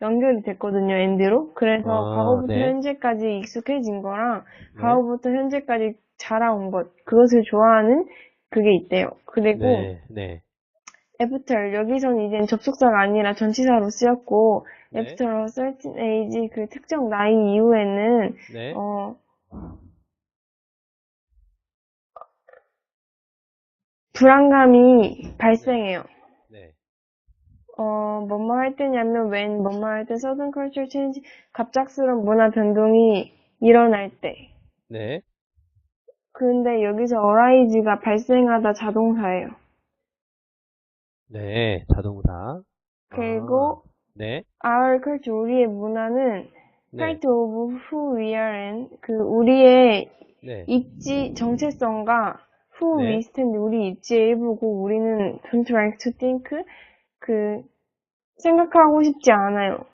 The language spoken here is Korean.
연결이 됐거든요, 엔드로. 그래서 아, 과거부터 네. 현재까지 익숙해진 거랑 네. 과거부터 현재까지 자라온 것, 그것을 좋아하는 그게 있대요. 그리고 네, 네. after, 여기서는 이젠 접속사가 아니라 전치사로 쓰였고, 네. a certain age, 그 특정 나이 이후에는, 네. 어, 불안감이 발생해요. 네. 어, 뭐뭐 할 때냐면 when, 뭐뭐 할 때 sudden culture change, 갑작스러운 문화 변동이 일어날 때. 네. 근데 여기서 arise가 발생하다 자동사예요. 네. 자동사. 그리고 아, 네. our culture, 우리의 문화는 네. part of who we are and 그 우리의 네. 입지 정체성과 who 네. we stand, 우리 입지의 일부고 우리는 don't like to think 그 생각하고 싶지 않아요.